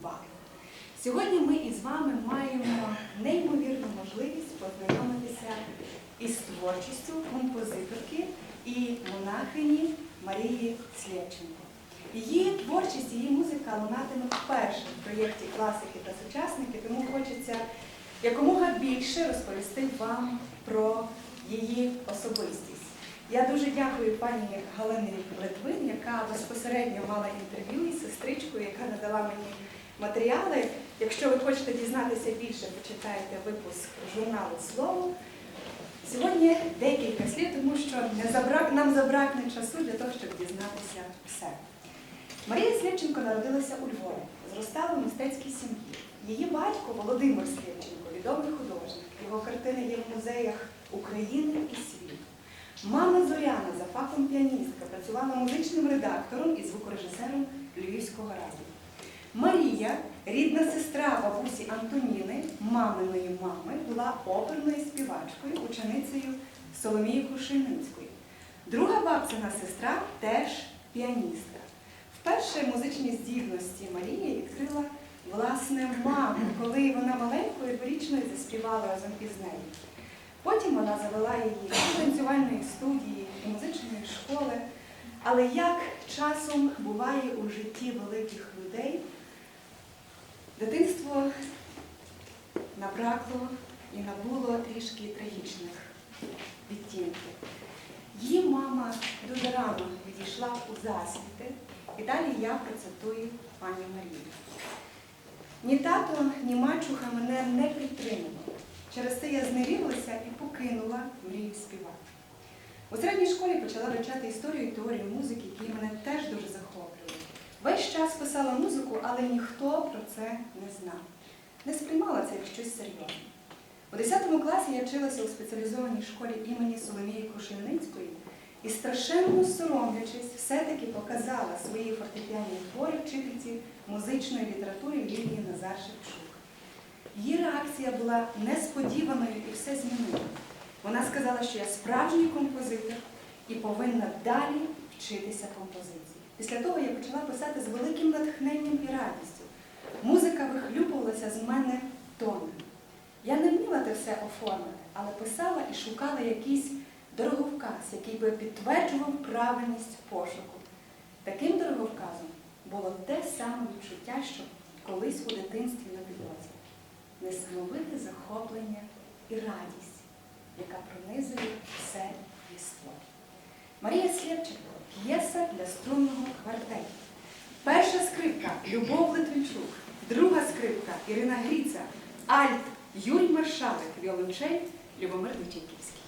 два. Сьогодні ми із вами маємо неймовірну можливість познайомитися із творчістю композиторки і монахині Марії Слєвченко. Її творчість, її музика лунатиме вперше в проєкті класики та сучасники, тому хочеться якомога більше розповісти вам про її особистість. Я дуже дякую пані Галині Литвин, яка безпосередньо мала інтерв'ю із сестричкою, яка надала мені матеріали. Якщо ви хочете дізнатися більше, почитайте випуск журналу Слово. Сьогодні декілька слів, тому що не забрак, нам забракне часу для того, щоб дізнатися все. Марія Слєвченко народилася у Львові, зростала в мистецькій сім'ї. Її батько Володимир Слєвченко, відомий художник. Його картини є в музеях України і світу. Мама Зоряна за фахом піаністка працювала музичним редактором і звукорежисером Львівського радіо. Марія, рідна сестра бабусі Антоніни, маминої мами, була оперною співачкою, ученицею Соломії Крушельницької. Друга бабцина сестра теж піаністка. Вперше музичні здібності Марії відкрила власне мама, коли вона маленькою дворічною заспівала разом із нею. Потім вона завела її до танцювальної студії і музичної школи. Але як часом буває у житті великих людей, дитинство набракло і набуло трішки трагічних відтінків. Її мама дуже рано відійшла у засвіти, і далі я процитую пані Марію. Ні тато, ні мачуха мене не підтримували. Через це я зневірилася і покинула мрію співати. У середній школі почала вивчати історію і теорію музики, які мене теж дуже захоплювали. Час писала музику, але ніхто про це не знав. Не сприймала це як щось серйозне. У 10 класі я вчилася у спеціалізованій школі імені Соломії Крушельницької і, страшенно соромлячись, все-таки показала свої фортепіанні твори вчительці музичної літератури Лілії Назар Шевчук. Її реакція була несподіваною і все змінила. Вона сказала, що я справжній композитор і повинна далі вчитися композиції. Після того я почала писати з великим натхненням і радістю. Музика вихлюпувалася з мене тонами. Я не вміла те все оформити, але писала і шукала якийсь дороговказ, який би підтверджував правильність пошуку. Таким дороговказом було те саме відчуття, що колись у дитинстві на підлозі. Несамовите захоплення і радість, яка пронизує все єство. Марія Слєвченко п'єса для струнного квартету. Перша скрипка Любов Литвинчук, друга скрипка Ірина Гріця, Альт Юрій Маршалик, віолончель Любомир Дученківський.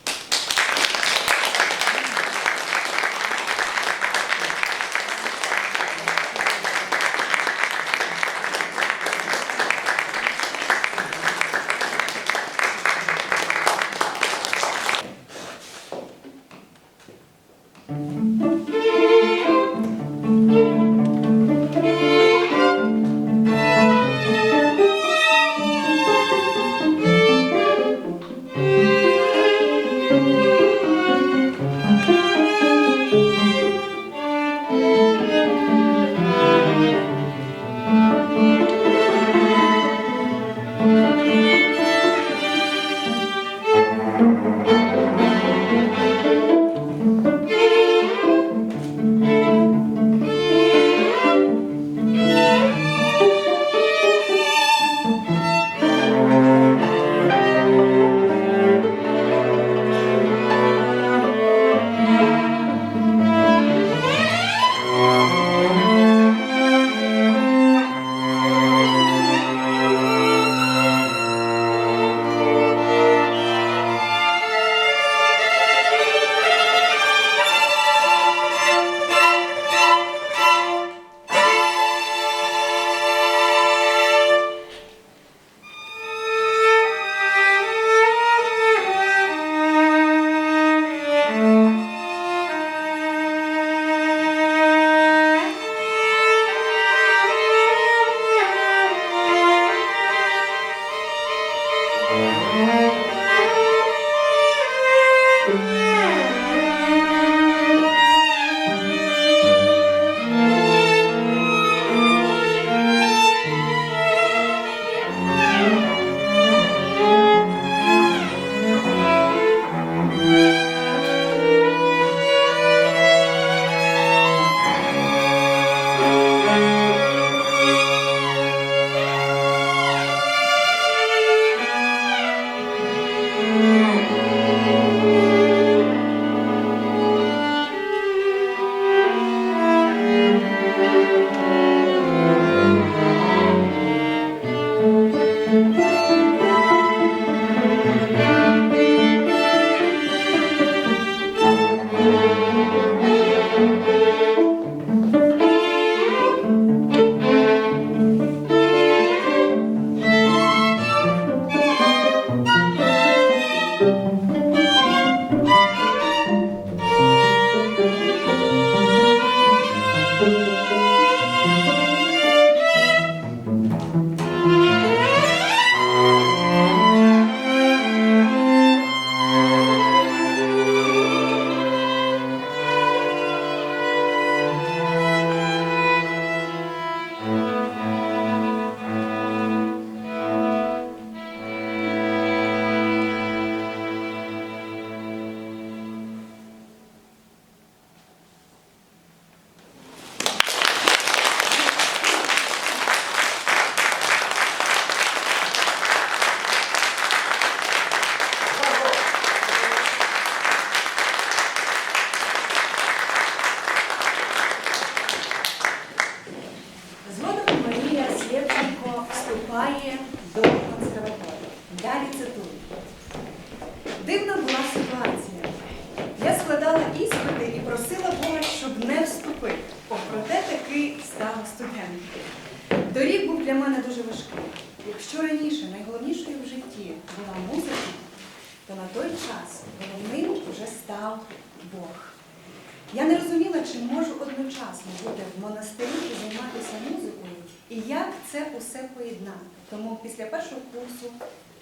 Одночасно бути в монастирі і займатися музикою, і як це усе поєднати. Тому після першого курсу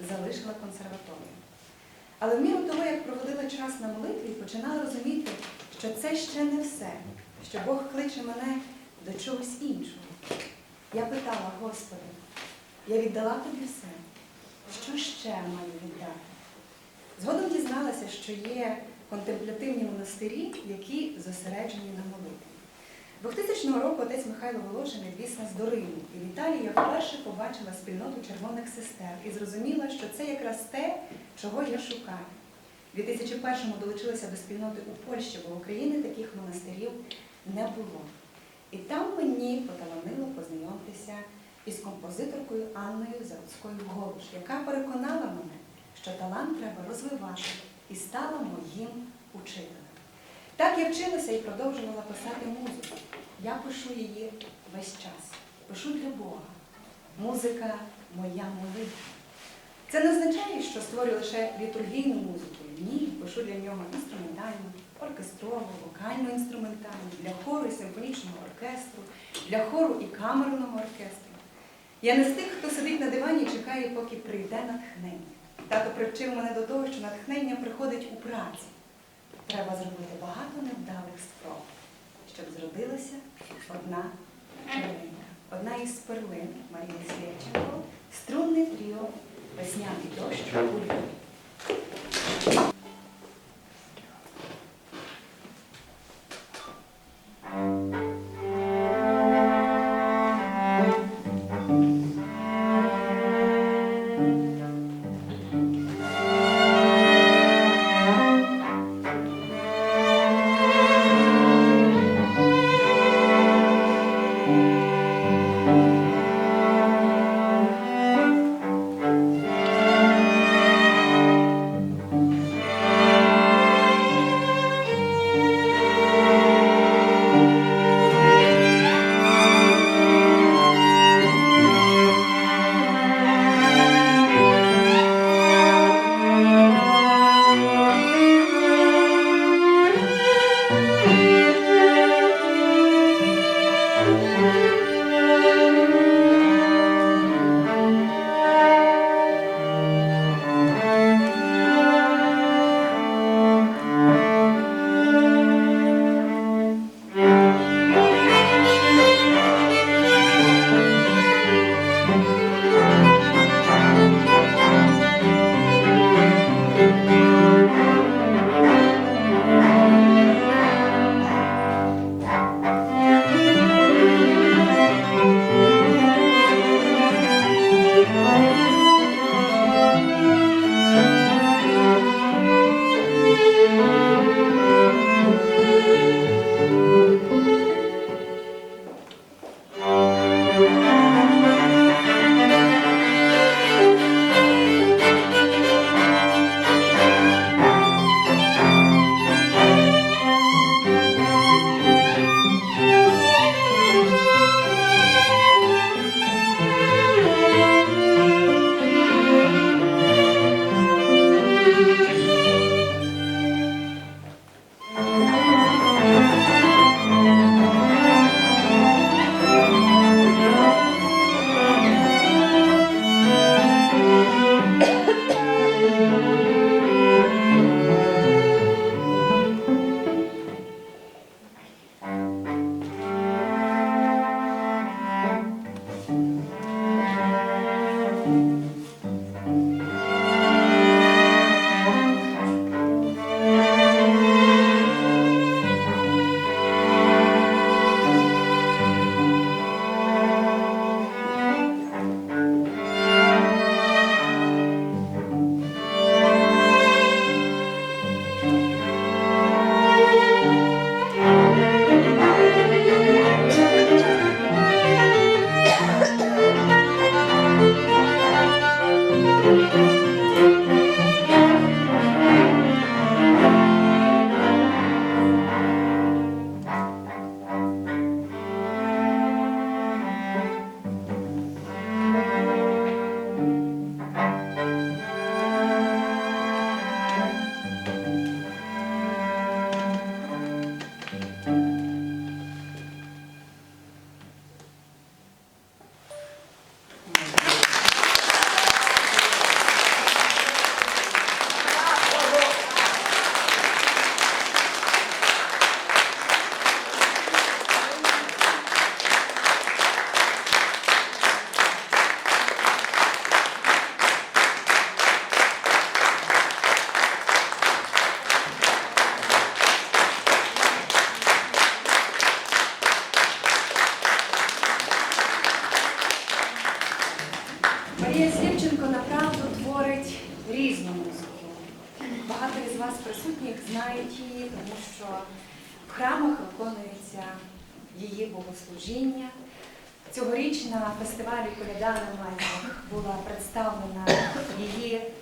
залишила консерваторію. Але в міру того, як проводила час на молитві, починала розуміти, що це ще не все, що Бог кличе мене до чогось іншого. Я питала, Господи, я віддала тобі все. Що ще маю віддати? Згодом дізналася, що є контемплятивні монастирі, які зосереджені на молитві. 2000 року отець Михайло Волошин відвіз нас до Риму, і в Італії я вперше побачила спільноту червоних сестер і зрозуміла, що це якраз те, чого я шукаю. У 2001-му долучилася до спільноти у Польщі, бо в Україні таких монастирів не було. І там мені поталанило познайомитися із композиторкою Анною Заводською Голуш, яка переконала мене, що талант треба розвивати і стала моїм учителем. Так я вчилася і продовжувала писати музику. Я пишу її весь час. Пишу для Бога. Музика моя молитва. Це не означає, що створюю лише літургійну музику. Ні, пишу для нього інструментальну, оркестрову, вокальну інструментальну, для хору і симфонічного оркестру, для хору і камерного оркестру. Я не з тих, хто сидить на дивані і чекає, поки прийде натхнення. Тато привчив мене до того, що натхнення приходить у праці. Треба зробити багато невдалих спроб, щоб зродилася одна перлинка. Одна із перлин Марії Свєвченко струнний тріо Весняний дощ у Львові.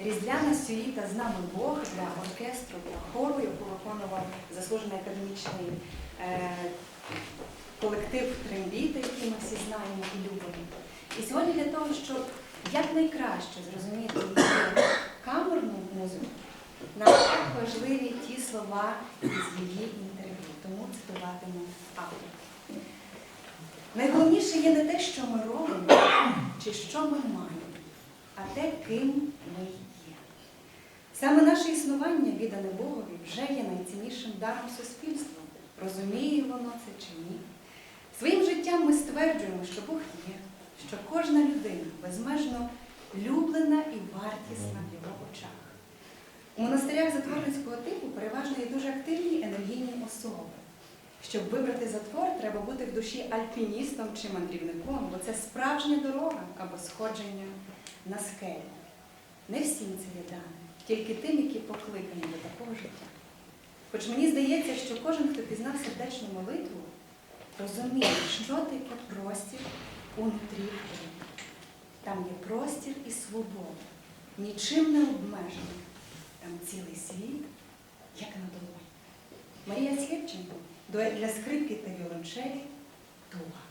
Різдвяна сюїта з нами Бог для оркестру та хору, яку виконував заслужений академічний е, колектив Трембіти, який ми всі знаємо і любимо. І сьогодні для того, щоб якнайкраще зрозуміти камерну музику, нам так важливі ті слова із її інтерв'ю, тому цитуватиму автора. Найголовніше є не те, що ми робимо, чи що ми маємо, а те, ким ми. Саме наше існування, віддане Богові, вже є найціннішим даром суспільства. Розуміє воно це чи ні? Своїм життям ми стверджуємо, що Бог є, що кожна людина безмежно люблена і вартісна в його очах. У монастирях затворницького типу переважно є дуже активні енергійні особи. Щоб вибрати затвор, треба бути в душі альпіністом чи мандрівником, бо це справжня дорога або сходження на скелю. Не всім це є дане, тільки тим, які покликані до такого життя. Хоч мені здається, що кожен, хто пізнав сердечну молитву, розуміє, що таке простір унутрі. Там є простір і свобода, нічим не обмежений. Там цілий світ, як на долоні. Марія Слєвченко дует для скрипки та віолончелі Туга.